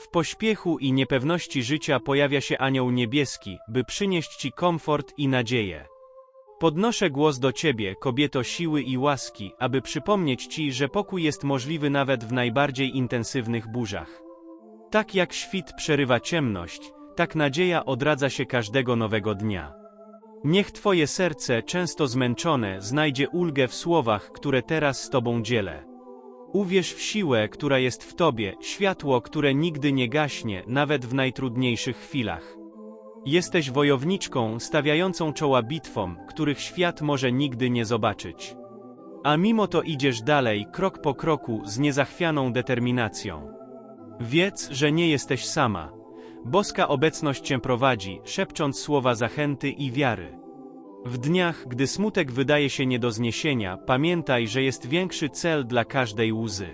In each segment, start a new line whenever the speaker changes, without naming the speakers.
W pośpiechu i niepewności życia pojawia się anioł niebieski, by przynieść ci komfort i nadzieję. Podnoszę głos do ciebie, kobieto siły i łaski, aby przypomnieć ci, że pokój jest możliwy nawet w najbardziej intensywnych burzach. Tak jak świt przerywa ciemność, tak nadzieja odradza się każdego nowego dnia. Niech Twoje serce, często zmęczone, znajdzie ulgę w słowach, które teraz z Tobą dzielę. Uwierz w siłę, która jest w Tobie, światło, które nigdy nie gaśnie, nawet w najtrudniejszych chwilach. Jesteś wojowniczką, stawiającą czoła bitwom, których świat może nigdy nie zobaczyć. A mimo to idziesz dalej, krok po kroku, z niezachwianą determinacją. Wiedz, że nie jesteś sama. Boska obecność cię prowadzi, szepcząc słowa zachęty i wiary. W dniach, gdy smutek wydaje się nie do zniesienia, pamiętaj, że jest większy cel dla każdej łzy.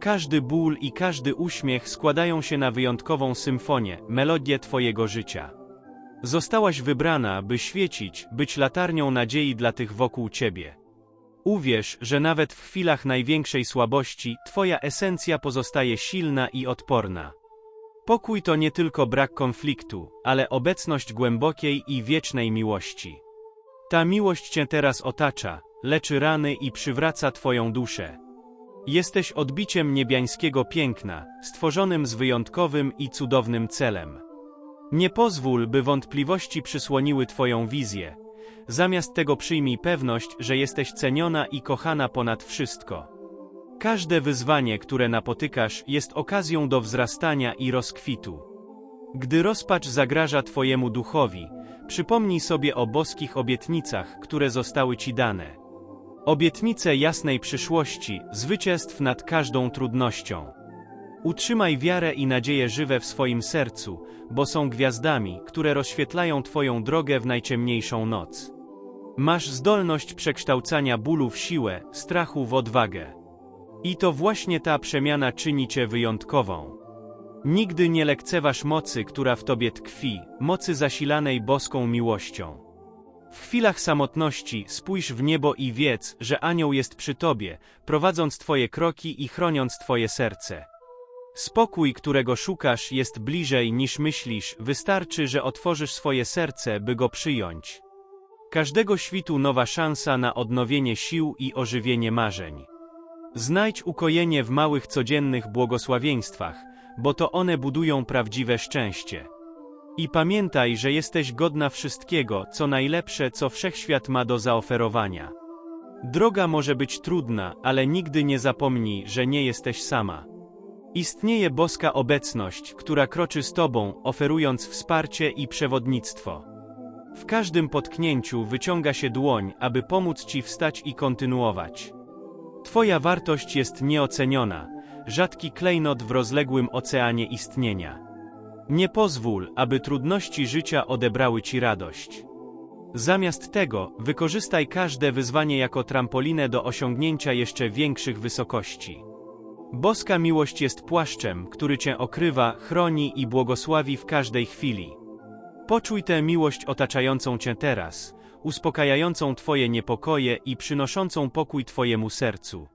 Każdy ból i każdy uśmiech składają się na wyjątkową symfonię, melodię Twojego życia. Zostałaś wybrana, by świecić, być latarnią nadziei dla tych wokół Ciebie. Uwierz, że nawet w chwilach największej słabości, Twoja esencja pozostaje silna i odporna. Pokój to nie tylko brak konfliktu, ale obecność głębokiej i wiecznej miłości. Ta miłość Cię teraz otacza, leczy rany i przywraca Twoją duszę. Jesteś odbiciem niebiańskiego piękna, stworzonym z wyjątkowym i cudownym celem. Nie pozwól, by wątpliwości przysłoniły Twoją wizję. Zamiast tego przyjmij pewność, że jesteś ceniona i kochana ponad wszystko. Każde wyzwanie, które napotykasz, jest okazją do wzrastania i rozkwitu. Gdy rozpacz zagraża Twojemu duchowi, przypomnij sobie o boskich obietnicach, które zostały Ci dane. Obietnice jasnej przyszłości, zwycięstw nad każdą trudnością. Utrzymaj wiarę i nadzieję żywe w swoim sercu, bo są gwiazdami, które rozświetlają Twoją drogę w najciemniejszą noc. Masz zdolność przekształcania bólu w siłę, strachu w odwagę. I to właśnie ta przemiana czyni Cię wyjątkową. Nigdy nie lekceważ mocy, która w Tobie tkwi, mocy zasilanej boską miłością. W chwilach samotności spójrz w niebo i wiedz, że anioł jest przy Tobie, prowadząc Twoje kroki i chroniąc Twoje serce. Spokój, którego szukasz, jest bliżej niż myślisz, wystarczy, że otworzysz swoje serce, by go przyjąć. Każdego świtu nowa szansa na odnowienie sił i ożywienie marzeń. Znajdź ukojenie w małych codziennych błogosławieństwach, bo to one budują prawdziwe szczęście. I pamiętaj, że jesteś godna wszystkiego, co najlepsze, co wszechświat ma do zaoferowania. Droga może być trudna, ale nigdy nie zapomnij, że nie jesteś sama. Istnieje boska obecność, która kroczy z Tobą, oferując wsparcie i przewodnictwo. W każdym potknięciu wyciąga się dłoń, aby pomóc Ci wstać i kontynuować. Twoja wartość jest nieoceniona, rzadki klejnot w rozległym oceanie istnienia. Nie pozwól, aby trudności życia odebrały Ci radość. Zamiast tego, wykorzystaj każde wyzwanie jako trampolinę do osiągnięcia jeszcze większych wysokości. Boska miłość jest płaszczem, który Cię okrywa, chroni i błogosławi w każdej chwili. Poczuj tę miłość otaczającą Cię teraz, uspokajającą Twoje niepokoje i przynoszącą pokój Twojemu sercu.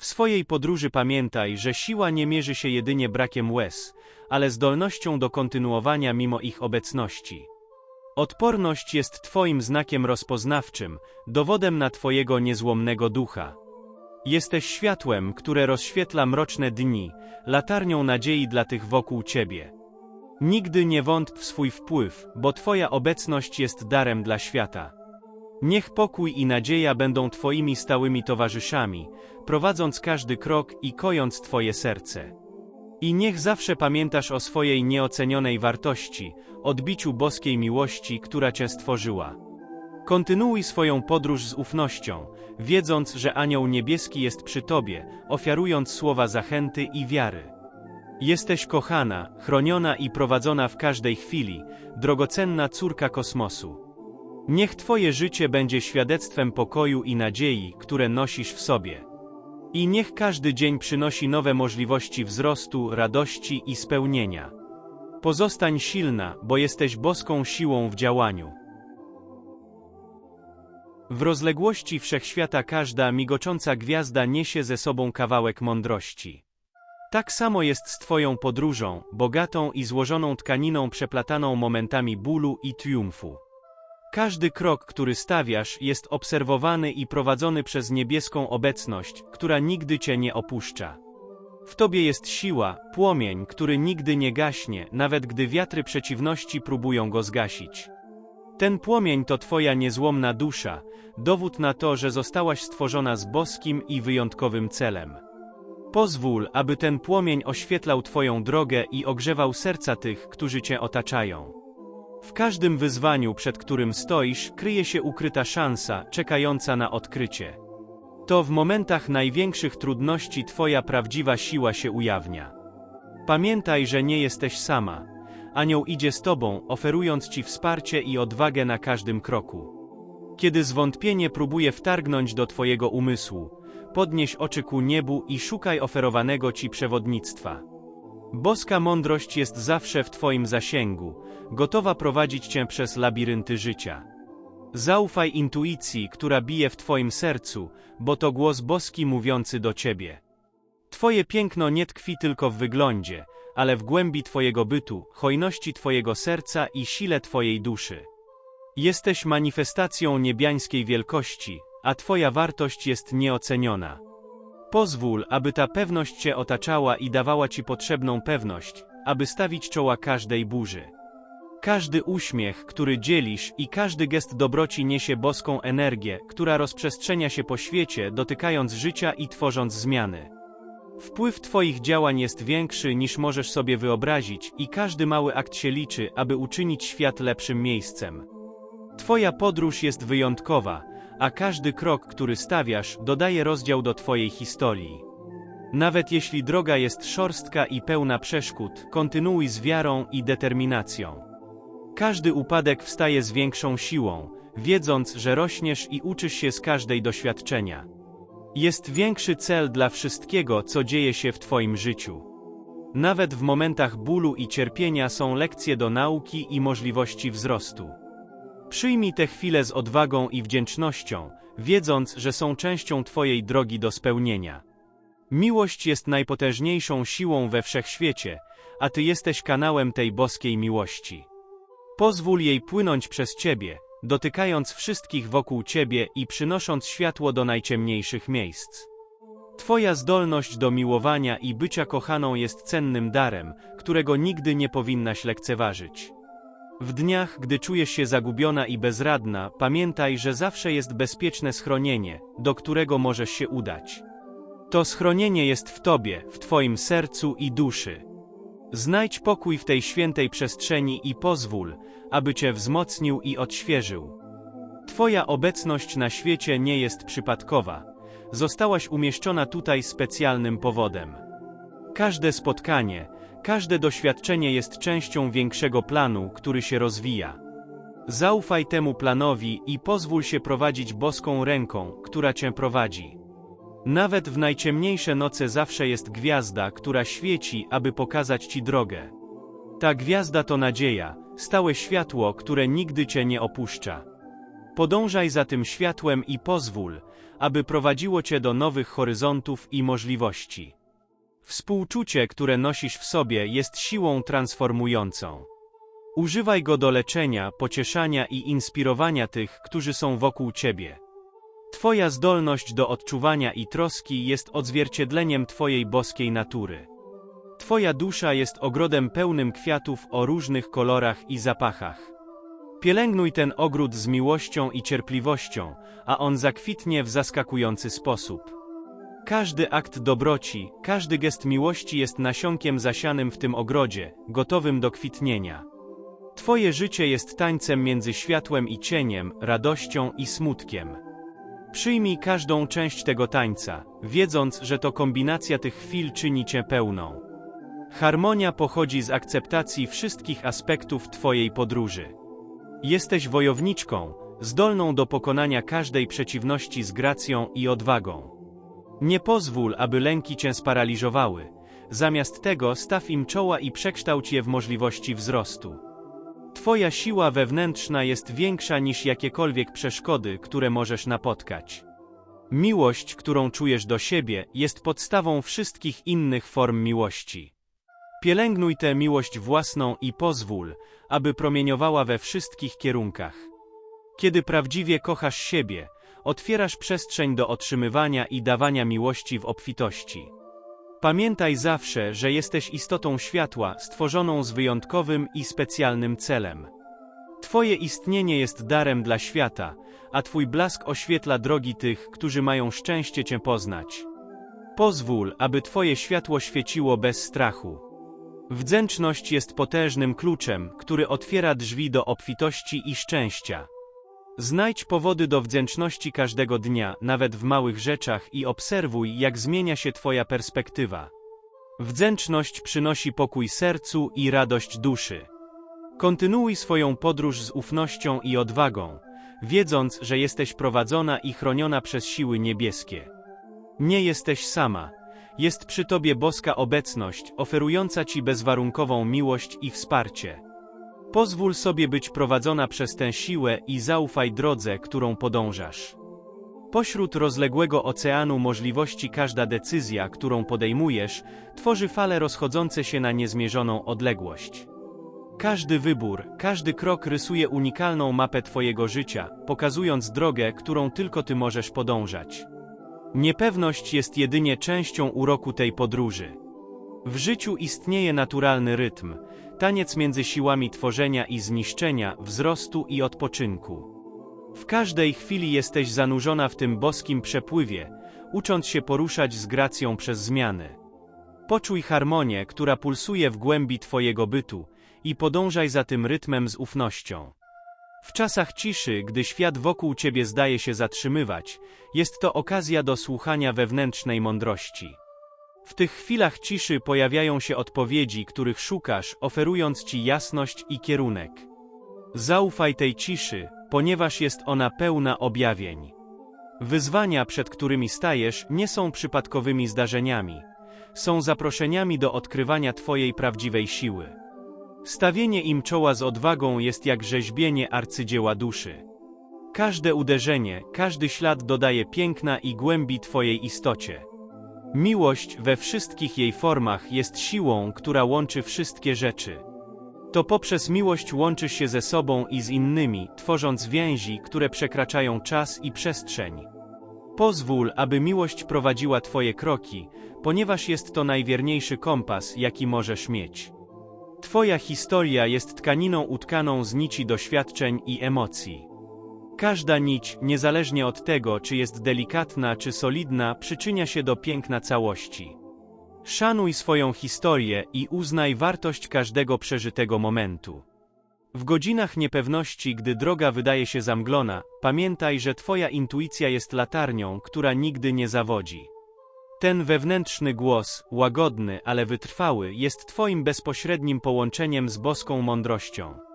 W swojej podróży pamiętaj, że siła nie mierzy się jedynie brakiem łez, ale zdolnością do kontynuowania mimo ich obecności. Odporność jest Twoim znakiem rozpoznawczym, dowodem na Twojego niezłomnego ducha. Jesteś światłem, które rozświetla mroczne dni, latarnią nadziei dla tych wokół Ciebie. Nigdy nie wątp w swój wpływ, bo Twoja obecność jest darem dla świata. Niech pokój i nadzieja będą Twoimi stałymi towarzyszami, prowadząc każdy krok i kojąc Twoje serce. I niech zawsze pamiętasz o swojej nieocenionej wartości, odbiciu boskiej miłości, która Cię stworzyła. Kontynuuj swoją podróż z ufnością, wiedząc, że anioł niebieski jest przy tobie, ofiarując słowa zachęty i wiary. Jesteś kochana, chroniona i prowadzona w każdej chwili, drogocenna córka kosmosu. Niech Twoje życie będzie świadectwem pokoju i nadziei, które nosisz w sobie. I niech każdy dzień przynosi nowe możliwości wzrostu, radości i spełnienia. Pozostań silna, bo jesteś boską siłą w działaniu. W rozległości wszechświata każda migocząca gwiazda niesie ze sobą kawałek mądrości. Tak samo jest z Twoją podróżą, bogatą i złożoną tkaniną przeplataną momentami bólu i triumfu. Każdy krok, który stawiasz, jest obserwowany i prowadzony przez niebieską obecność, która nigdy Cię nie opuszcza. W Tobie jest siła, płomień, który nigdy nie gaśnie, nawet gdy wiatry przeciwności próbują go zgasić. Ten płomień to Twoja niezłomna dusza, dowód na to, że zostałaś stworzona z boskim i wyjątkowym celem. Pozwól, aby ten płomień oświetlał Twoją drogę i ogrzewał serca tych, którzy Cię otaczają. W każdym wyzwaniu, przed którym stoisz, kryje się ukryta szansa, czekająca na odkrycie. To w momentach największych trudności Twoja prawdziwa siła się ujawnia. Pamiętaj, że nie jesteś sama. Anioł idzie z Tobą, oferując Ci wsparcie i odwagę na każdym kroku. Kiedy zwątpienie próbuje wtargnąć do Twojego umysłu, podnieś oczy ku niebu i szukaj oferowanego Ci przewodnictwa. Boska mądrość jest zawsze w Twoim zasięgu, gotowa prowadzić Cię przez labirynty życia. Zaufaj intuicji, która bije w Twoim sercu, bo to głos boski mówiący do Ciebie. Twoje piękno nie tkwi tylko w wyglądzie, ale w głębi Twojego bytu, hojności Twojego serca i sile Twojej duszy. Jesteś manifestacją niebiańskiej wielkości, a Twoja wartość jest nieoceniona. Pozwól, aby ta pewność Cię otaczała i dawała Ci potrzebną pewność, aby stawić czoła każdej burzy. Każdy uśmiech, który dzielisz i każdy gest dobroci niesie boską energię, która rozprzestrzenia się po świecie, dotykając życia i tworząc zmiany. Wpływ Twoich działań jest większy niż możesz sobie wyobrazić i każdy mały akt się liczy, aby uczynić świat lepszym miejscem. Twoja podróż jest wyjątkowa, a każdy krok, który stawiasz, dodaje rozdział do Twojej historii. Nawet jeśli droga jest szorstka i pełna przeszkód, kontynuuj z wiarą i determinacją. Każdy upadek wstaje z większą siłą, wiedząc, że rośniesz i uczysz się z każdej doświadczenia. Jest większy cel dla wszystkiego, co dzieje się w Twoim życiu. Nawet w momentach bólu i cierpienia są lekcje do nauki i możliwości wzrostu. Przyjmij te chwile z odwagą i wdzięcznością, wiedząc, że są częścią Twojej drogi do spełnienia. Miłość jest najpotężniejszą siłą we wszechświecie, a Ty jesteś kanałem tej boskiej miłości. Pozwól jej płynąć przez Ciebie, dotykając wszystkich wokół Ciebie i przynosząc światło do najciemniejszych miejsc. Twoja zdolność do miłowania i bycia kochaną jest cennym darem, którego nigdy nie powinnaś lekceważyć. W dniach, gdy czujesz się zagubiona i bezradna, pamiętaj, że zawsze jest bezpieczne schronienie, do którego możesz się udać. To schronienie jest w Tobie, w Twoim sercu i duszy. Znajdź pokój w tej świętej przestrzeni i pozwól, aby Cię wzmocnił i odświeżył. Twoja obecność na świecie nie jest przypadkowa. Zostałaś umieszczona tutaj specjalnym powodem. Każde spotkanie, każde doświadczenie jest częścią większego planu, który się rozwija. Zaufaj temu planowi i pozwól się prowadzić boską ręką, która Cię prowadzi. Nawet w najciemniejsze noce zawsze jest gwiazda, która świeci, aby pokazać Ci drogę. Ta gwiazda to nadzieja, stałe światło, które nigdy Cię nie opuszcza. Podążaj za tym światłem i pozwól, aby prowadziło Cię do nowych horyzontów i możliwości. Współczucie, które nosisz w sobie, jest siłą transformującą. Używaj go do leczenia, pocieszania i inspirowania tych, którzy są wokół Ciebie. Twoja zdolność do odczuwania i troski jest odzwierciedleniem Twojej boskiej natury. Twoja dusza jest ogrodem pełnym kwiatów o różnych kolorach i zapachach. Pielęgnuj ten ogród z miłością i cierpliwością, a on zakwitnie w zaskakujący sposób. Każdy akt dobroci, każdy gest miłości jest nasionkiem zasianym w tym ogrodzie, gotowym do kwitnienia. Twoje życie jest tańcem między światłem i cieniem, radością i smutkiem. Przyjmij każdą część tego tańca, wiedząc, że to kombinacja tych chwil czyni cię pełną. Harmonia pochodzi z akceptacji wszystkich aspektów Twojej podróży. Jesteś wojowniczką, zdolną do pokonania każdej przeciwności z gracją i odwagą. Nie pozwól, aby lęki cię sparaliżowały. Zamiast tego staw im czoła i przekształć je w możliwości wzrostu. Twoja siła wewnętrzna jest większa niż jakiekolwiek przeszkody, które możesz napotkać. Miłość, którą czujesz do siebie, jest podstawą wszystkich innych form miłości. Pielęgnuj tę miłość własną i pozwól, aby promieniowała we wszystkich kierunkach. Kiedy prawdziwie kochasz siebie, otwierasz przestrzeń do otrzymywania i dawania miłości w obfitości. Pamiętaj zawsze, że jesteś istotą światła, stworzoną z wyjątkowym i specjalnym celem. Twoje istnienie jest darem dla świata, a Twój blask oświetla drogi tych, którzy mają szczęście Cię poznać. Pozwól, aby Twoje światło świeciło bez strachu. Wdzięczność jest potężnym kluczem, który otwiera drzwi do obfitości i szczęścia. Znajdź powody do wdzięczności każdego dnia, nawet w małych rzeczach i obserwuj, jak zmienia się Twoja perspektywa. Wdzięczność przynosi pokój sercu i radość duszy. Kontynuuj swoją podróż z ufnością i odwagą, wiedząc, że jesteś prowadzona i chroniona przez siły niebieskie. Nie jesteś sama. Jest przy Tobie boska obecność, oferująca Ci bezwarunkową miłość i wsparcie. Pozwól sobie być prowadzona przez tę siłę i zaufaj drodze, którą podążasz. Pośród rozległego oceanu możliwości każda decyzja, którą podejmujesz, tworzy fale rozchodzące się na niezmierzoną odległość. Każdy wybór, każdy krok rysuje unikalną mapę Twojego życia, pokazując drogę, którą tylko Ty możesz podążać. Niepewność jest jedynie częścią uroku tej podróży. W życiu istnieje naturalny rytm, taniec między siłami tworzenia i zniszczenia, wzrostu i odpoczynku. W każdej chwili jesteś zanurzona w tym boskim przepływie, ucząc się poruszać z gracją przez zmiany. Poczuj harmonię, która pulsuje w głębi Twojego bytu, i podążaj za tym rytmem z ufnością. W czasach ciszy, gdy świat wokół ciebie zdaje się zatrzymywać, jest to okazja do słuchania wewnętrznej mądrości. W tych chwilach ciszy pojawiają się odpowiedzi, których szukasz, oferując ci jasność i kierunek. Zaufaj tej ciszy, ponieważ jest ona pełna objawień. Wyzwania, przed którymi stajesz, nie są przypadkowymi zdarzeniami. Są zaproszeniami do odkrywania Twojej prawdziwej siły. Stawienie im czoła z odwagą jest jak rzeźbienie arcydzieła duszy. Każde uderzenie, każdy ślad dodaje piękna i głębi Twojej istocie. Miłość we wszystkich jej formach jest siłą, która łączy wszystkie rzeczy. To poprzez miłość łączysz się ze sobą i z innymi, tworząc więzi, które przekraczają czas i przestrzeń. Pozwól, aby miłość prowadziła Twoje kroki, ponieważ jest to najwierniejszy kompas, jaki możesz mieć. Twoja historia jest tkaniną utkaną z nici doświadczeń i emocji. Każda nić, niezależnie od tego, czy jest delikatna czy solidna, przyczynia się do piękna całości. Szanuj swoją historię i uznaj wartość każdego przeżytego momentu. W godzinach niepewności, gdy droga wydaje się zamglona, pamiętaj, że Twoja intuicja jest latarnią, która nigdy nie zawodzi. Ten wewnętrzny głos, łagodny, ale wytrwały, jest Twoim bezpośrednim połączeniem z boską mądrością.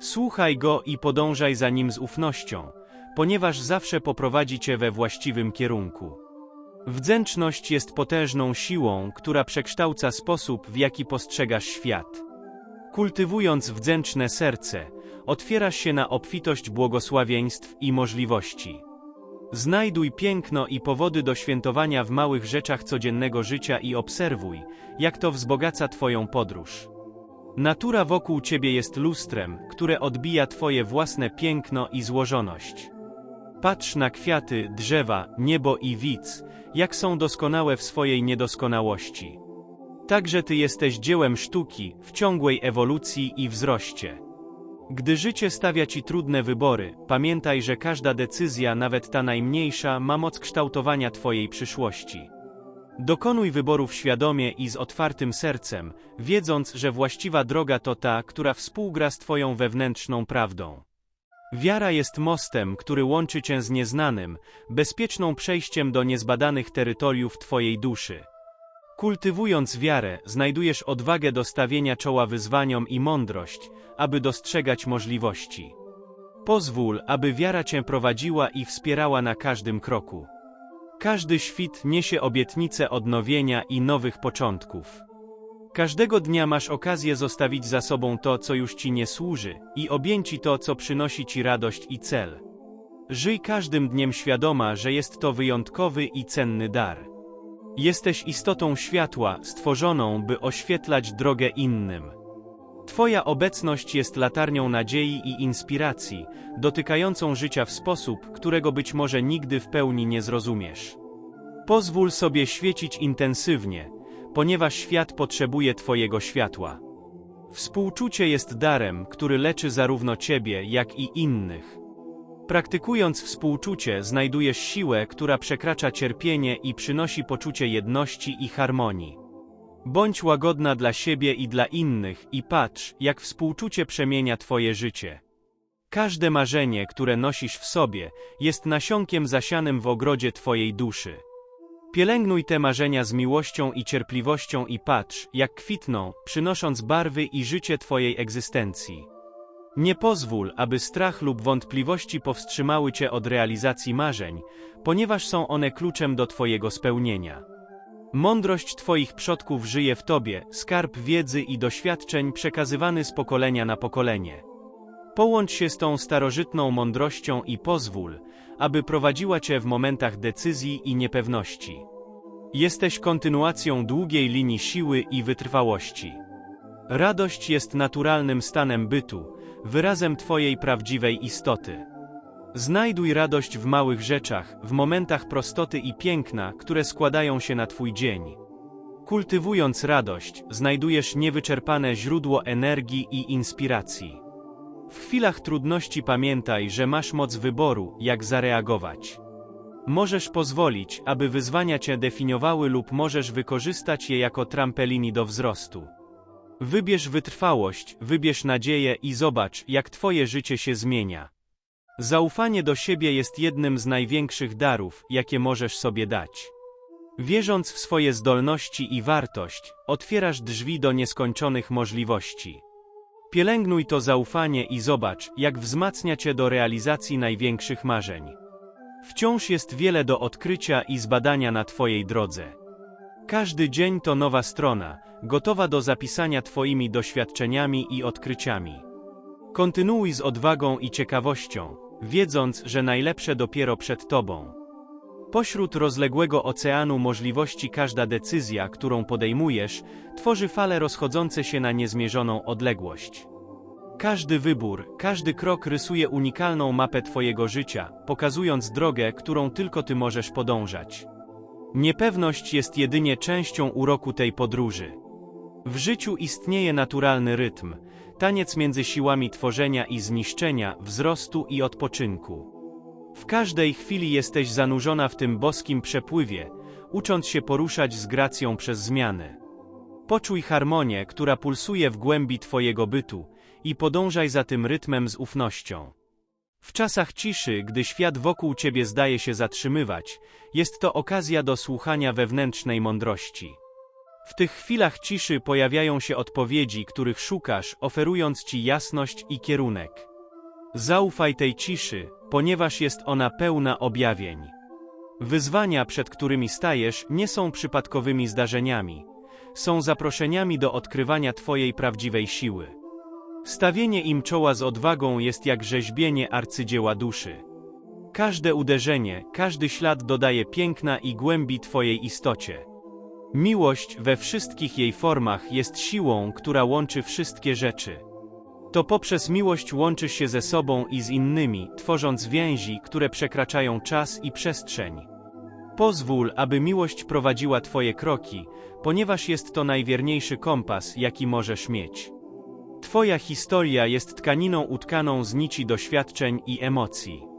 Słuchaj go i podążaj za nim z ufnością, ponieważ zawsze poprowadzi Cię we właściwym kierunku. Wdzięczność jest potężną siłą, która przekształca sposób, w jaki postrzegasz świat. Kultywując wdzięczne serce, otwierasz się na obfitość błogosławieństw i możliwości. Znajduj piękno i powody do świętowania w małych rzeczach codziennego życia i obserwuj, jak to wzbogaca Twoją podróż. Natura wokół Ciebie jest lustrem, które odbija Twoje własne piękno i złożoność. Patrz na kwiaty, drzewa, niebo i widz, jak są doskonałe w swojej niedoskonałości. Także Ty jesteś dziełem sztuki, w ciągłej ewolucji i wzroście. Gdy życie stawia ci trudne wybory, pamiętaj, że każda decyzja, nawet ta najmniejsza, ma moc kształtowania Twojej przyszłości. Dokonuj wyborów świadomie i z otwartym sercem, wiedząc, że właściwa droga to ta, która współgra z Twoją wewnętrzną prawdą. Wiara jest mostem, który łączy Cię z nieznanym, bezpieczną przejściem do niezbadanych terytoriów Twojej duszy. Kultywując wiarę, znajdujesz odwagę do stawienia czoła wyzwaniom i mądrość, aby dostrzegać możliwości. Pozwól, aby wiara Cię prowadziła i wspierała na każdym kroku. Każdy świt niesie obietnicę odnowienia i nowych początków. Każdego dnia masz okazję zostawić za sobą to, co już Ci nie służy, i objęci to, co przynosi Ci radość i cel. Żyj każdym dniem świadoma, że jest to wyjątkowy i cenny dar. Jesteś istotą światła, stworzoną, by oświetlać drogę innym. Twoja obecność jest latarnią nadziei i inspiracji, dotykającą życia w sposób, którego być może nigdy w pełni nie zrozumiesz. Pozwól sobie świecić intensywnie, ponieważ świat potrzebuje Twojego światła. Współczucie jest darem, który leczy zarówno Ciebie, jak i innych. Praktykując współczucie, znajdujesz siłę, która przekracza cierpienie i przynosi poczucie jedności i harmonii. Bądź łagodna dla siebie i dla innych i patrz, jak współczucie przemienia Twoje życie. Każde marzenie, które nosisz w sobie, jest nasionkiem zasianym w ogrodzie Twojej duszy. Pielęgnuj te marzenia z miłością i cierpliwością i patrz, jak kwitną, przynosząc barwy i życie Twojej egzystencji. Nie pozwól, aby strach lub wątpliwości powstrzymały Cię od realizacji marzeń, ponieważ są one kluczem do Twojego spełnienia. Mądrość Twoich przodków żyje w Tobie, skarb wiedzy i doświadczeń przekazywany z pokolenia na pokolenie. Połącz się z tą starożytną mądrością i pozwól, aby prowadziła Cię w momentach decyzji i niepewności. Jesteś kontynuacją długiej linii siły i wytrwałości. Radość jest naturalnym stanem bytu, wyrazem Twojej prawdziwej istoty. Znajduj radość w małych rzeczach, w momentach prostoty i piękna, które składają się na Twój dzień. Kultywując radość, znajdujesz niewyczerpane źródło energii i inspiracji. W chwilach trudności pamiętaj, że masz moc wyboru, jak zareagować. Możesz pozwolić, aby wyzwania cię definiowały lub możesz wykorzystać je jako trampolini do wzrostu. Wybierz wytrwałość, wybierz nadzieję i zobacz, jak twoje życie się zmienia. Zaufanie do siebie jest jednym z największych darów, jakie możesz sobie dać. Wierząc w swoje zdolności i wartość, otwierasz drzwi do nieskończonych możliwości. Pielęgnuj to zaufanie i zobacz, jak wzmacnia cię do realizacji największych marzeń. Wciąż jest wiele do odkrycia i zbadania na Twojej drodze. Każdy dzień to nowa strona, gotowa do zapisania Twoimi doświadczeniami i odkryciami. Kontynuuj z odwagą i ciekawością, wiedząc, że najlepsze dopiero przed Tobą. Pośród rozległego oceanu możliwości każda decyzja, którą podejmujesz, tworzy fale rozchodzące się na niezmierzoną odległość. Każdy wybór, każdy krok rysuje unikalną mapę Twojego życia, pokazując drogę, którą tylko Ty możesz podążać. Niepewność jest jedynie częścią uroku tej podróży. W życiu istnieje naturalny rytm, taniec między siłami tworzenia i zniszczenia, wzrostu i odpoczynku. W każdej chwili jesteś zanurzona w tym boskim przepływie, ucząc się poruszać z gracją przez zmiany. Poczuj harmonię, która pulsuje w głębi Twojego bytu, i podążaj za tym rytmem z ufnością. W czasach ciszy, gdy świat wokół ciebie zdaje się zatrzymywać, jest to okazja do słuchania wewnętrznej mądrości. W tych chwilach ciszy pojawiają się odpowiedzi, których szukasz, oferując ci jasność i kierunek. Zaufaj tej ciszy, ponieważ jest ona pełna objawień. Wyzwania, przed którymi stajesz, nie są przypadkowymi zdarzeniami. Są zaproszeniami do odkrywania Twojej prawdziwej siły. Stawienie im czoła z odwagą jest jak rzeźbienie arcydzieła duszy. Każde uderzenie, każdy ślad dodaje piękna i głębi Twojej istocie. Miłość we wszystkich jej formach jest siłą, która łączy wszystkie rzeczy. To poprzez miłość łączysz się ze sobą i z innymi, tworząc więzi, które przekraczają czas i przestrzeń. Pozwól, aby miłość prowadziła Twoje kroki, ponieważ jest to najwierniejszy kompas, jaki możesz mieć. Twoja historia jest tkaniną utkaną z nici doświadczeń i emocji.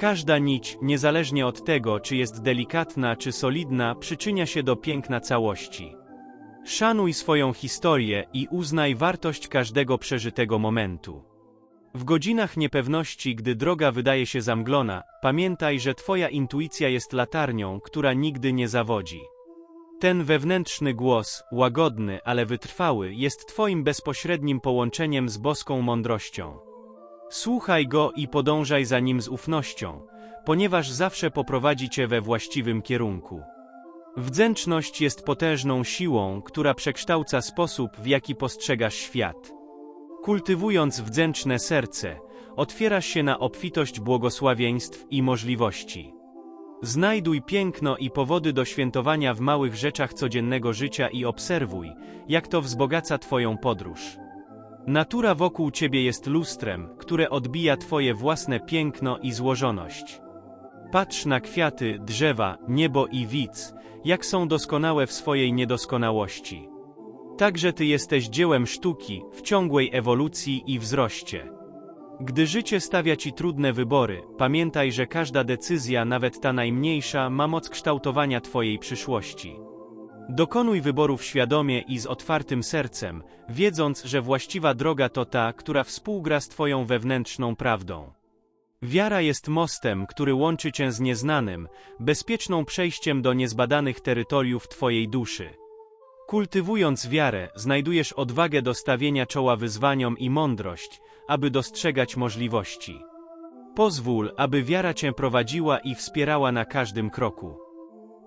Każda nić, niezależnie od tego, czy jest delikatna czy solidna, przyczynia się do piękna całości. Szanuj swoją historię i uznaj wartość każdego przeżytego momentu. W godzinach niepewności, gdy droga wydaje się zamglona, pamiętaj, że Twoja intuicja jest latarnią, która nigdy nie zawodzi. Ten wewnętrzny głos, łagodny, ale wytrwały, jest Twoim bezpośrednim połączeniem z boską mądrością. Słuchaj go i podążaj za nim z ufnością, ponieważ zawsze poprowadzi Cię we właściwym kierunku. Wdzięczność jest potężną siłą, która przekształca sposób, w jaki postrzegasz świat. Kultywując wdzięczne serce, otwierasz się na obfitość błogosławieństw i możliwości. Znajduj piękno i powody do świętowania w małych rzeczach codziennego życia i obserwuj, jak to wzbogaca Twoją podróż. Natura wokół Ciebie jest lustrem, które odbija Twoje własne piękno i złożoność. Patrz na kwiaty, drzewa, niebo i widz, jak są doskonałe w swojej niedoskonałości. Także Ty jesteś dziełem sztuki, w ciągłej ewolucji i wzroście. Gdy życie stawia ci trudne wybory, pamiętaj, że każda decyzja, nawet ta najmniejsza, ma moc kształtowania Twojej przyszłości. Dokonuj wyborów świadomie i z otwartym sercem, wiedząc, że właściwa droga to ta, która współgra z Twoją wewnętrzną prawdą. Wiara jest mostem, który łączy Cię z nieznanym, bezpieczną przejściem do niezbadanych terytoriów Twojej duszy. Kultywując wiarę, znajdujesz odwagę do stawienia czoła wyzwaniom i mądrość, aby dostrzegać możliwości. Pozwól, aby wiara Cię prowadziła i wspierała na każdym kroku.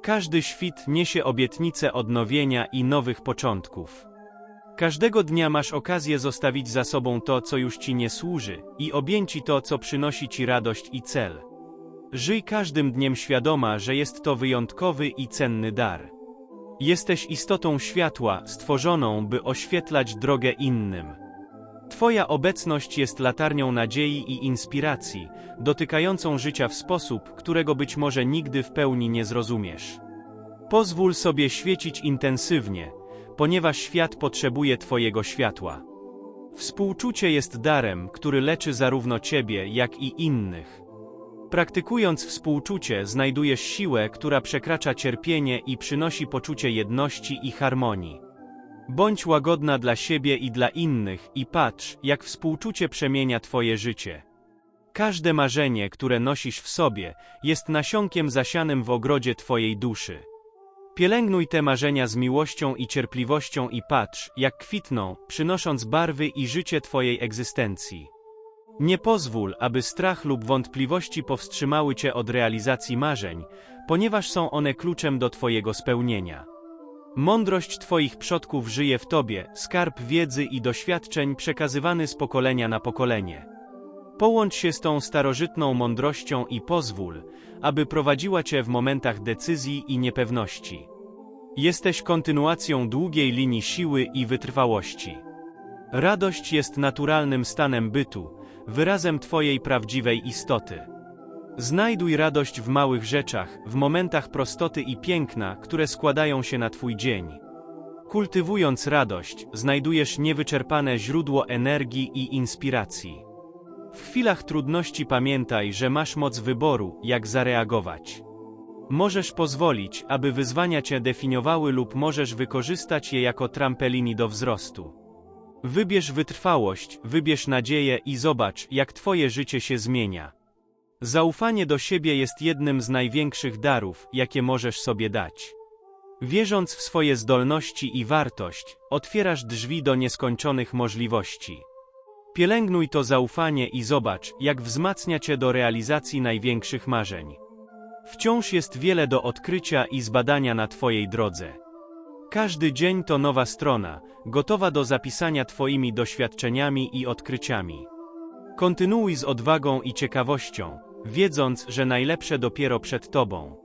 Każdy świt niesie obietnicę odnowienia i nowych początków. Każdego dnia masz okazję zostawić za sobą to, co już Ci nie służy, i objęci to, co przynosi Ci radość i cel. Żyj każdym dniem świadoma, że jest to wyjątkowy i cenny dar. Jesteś istotą światła, stworzoną, by oświetlać drogę innym. Twoja obecność jest latarnią nadziei i inspiracji, dotykającą życia w sposób, którego być może nigdy w pełni nie zrozumiesz. Pozwól sobie świecić intensywnie, ponieważ świat potrzebuje Twojego światła. Współczucie jest darem, który leczy zarówno Ciebie, jak i innych. Praktykując współczucie, znajdujesz siłę, która przekracza cierpienie i przynosi poczucie jedności i harmonii. Bądź łagodna dla siebie i dla innych i patrz, jak współczucie przemienia Twoje życie. Każde marzenie, które nosisz w sobie, jest nasionkiem zasianym w ogrodzie Twojej duszy. Pielęgnuj te marzenia z miłością i cierpliwością i patrz, jak kwitną, przynosząc barwy i życie Twojej egzystencji. Nie pozwól, aby strach lub wątpliwości powstrzymały Cię od realizacji marzeń, ponieważ są one kluczem do Twojego spełnienia. Mądrość Twoich przodków żyje w Tobie, skarb wiedzy i doświadczeń przekazywany z pokolenia na pokolenie. Połącz się z tą starożytną mądrością i pozwól, aby prowadziła Cię w momentach decyzji i niepewności. Jesteś kontynuacją długiej linii siły i wytrwałości. Radość jest naturalnym stanem bytu, wyrazem Twojej prawdziwej istoty. Znajduj radość w małych rzeczach, w momentach prostoty i piękna, które składają się na Twój dzień. Kultywując radość, znajdujesz niewyczerpane źródło energii i inspiracji. W chwilach trudności pamiętaj, że masz moc wyboru, jak zareagować. Możesz pozwolić, aby wyzwania cię definiowały lub możesz wykorzystać je jako trampolini do wzrostu. Wybierz wytrwałość, wybierz nadzieję i zobacz, jak twoje życie się zmienia. Zaufanie do siebie jest jednym z największych darów, jakie możesz sobie dać. Wierząc w swoje zdolności i wartość, otwierasz drzwi do nieskończonych możliwości. Pielęgnuj to zaufanie i zobacz, jak wzmacnia cię do realizacji największych marzeń. Wciąż jest wiele do odkrycia i zbadania na Twojej drodze. Każdy dzień to nowa strona, gotowa do zapisania Twoimi doświadczeniami i odkryciami. Kontynuuj z odwagą i ciekawością, wiedząc, że najlepsze dopiero przed Tobą.